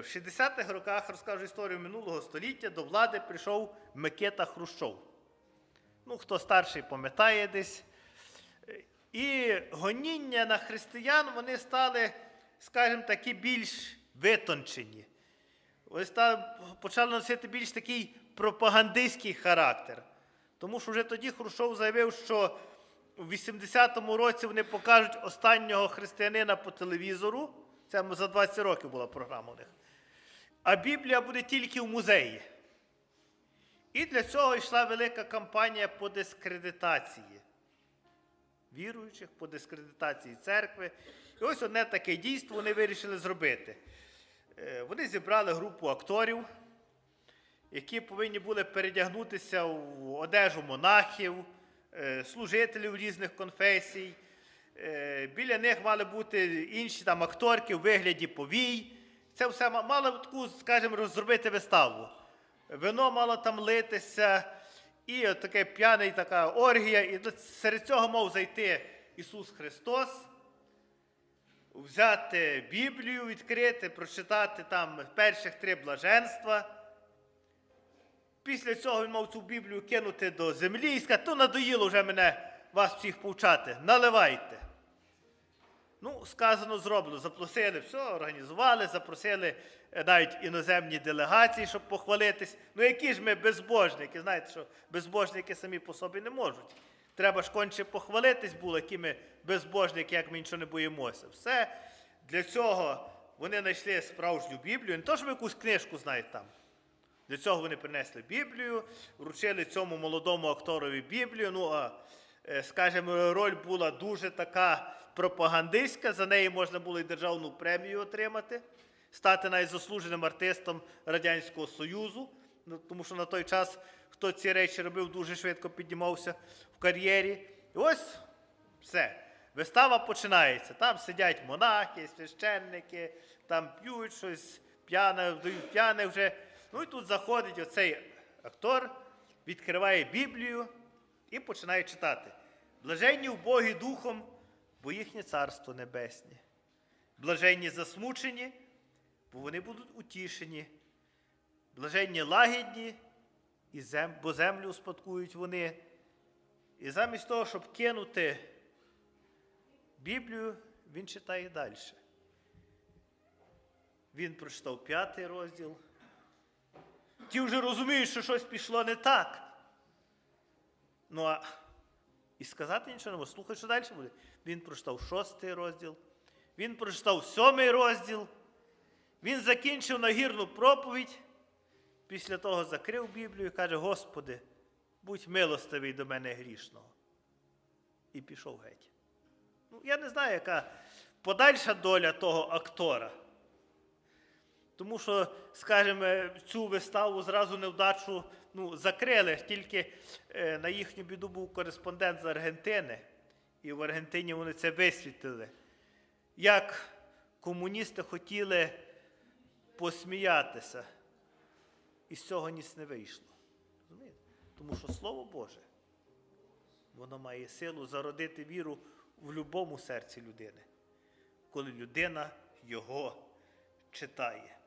в 60-х роках, розкажу історію минулого століття, до влади прийшов Микита Хрущов. Ну, хто старший пам'ятає десь. І гоніння на християн вони стали, скажімо, такі більш витончені. Вони стали, почали носити більш такий пропагандистський характер. Тому що вже тоді Хрущов заявив, що у 80-му році вони покажуть останнього християнина по телевізору. Це за 20 років була програма у них. А Біблія буде тільки в музеї. І для цього йшла велика кампанія по дискредитації віруючих, по дискредитації церкви. І ось одне таке дійство вони вирішили зробити. Е, Вони зібрали групу акторів, які повинні були передягнутися в одежу монахів, е, служителів різних конфесій. Е, Біля них мали бути інші там акторки в вигляді повій. Це все ма- мало таку, скажімо, зробити виставу. Вино мало там литися, і от таке п'яний така оргія. І серед цього мав зайти Ісус Христос, взяти Біблію, відкрити, прочитати там перших три блаженства. Після цього він мав цю Біблію кинути до землі і сказати, то надоїло вже мене вас всіх повчати, наливайте. Ну, сказано, зроблено. Запросили, все, організували, запросили е, навіть іноземні делегації, щоб похвалитись. Ну, які ж ми безбожники, знаєте, що безбожники самі по собі не можуть. Треба ж конче похвалитись було, які ми безбожники, як ми нічого не боїмося. Все для цього вони знайшли справжню Біблію, не то, що ви якусь книжку знаєте там. Для цього вони принесли Біблію, вручили цьому молодому акторові Біблію. Ну, а, скажімо, роль була дуже така пропагандистська, за неї можна було і державну премію отримати, стати найзаслуженим артистом Радянського Союзу, ну, тому що на той час, хто ці речі робив, дуже швидко піднімався в кар'єрі. І ось все. Вистава починається. Там сидять монахи, священники, там п'ють щось, п'яне, вдають п'яне вже. Ну і тут заходить оцей актор, відкриває Біблію і починає читати. Блаженні в Богі Духом, бо їхнє царство небесне. Блаженні засмучені, бо вони будуть утішені. Блаженні лагідні, бо землю успадкують вони. І замість того, щоб кинути Біблію, він читає далі. Він прочитав п'ятий розділ. Ті вже розуміють, що щось пішло не так. Ну а і сказати нічого не може. Слухай, що далі буде. Він прочитав шостий розділ, він прочитав сьомий розділ, він закінчив нагірну проповідь. Після того закрив Біблію і каже: Господи, будь милостивий до мене грішного. І пішов геть. Ну, я не знаю, яка подальша доля того актора. Тому що, скажімо, цю виставу зразу невдачу ну, закрили, тільки е, на їхню біду був кореспондент з Аргентини, і в Аргентині вони це висвітлили. Як комуністи хотіли посміятися, і з цього ніс не вийшло. Тому що Слово Боже, воно має силу зародити віру в будь-якому серці людини, коли людина його читає.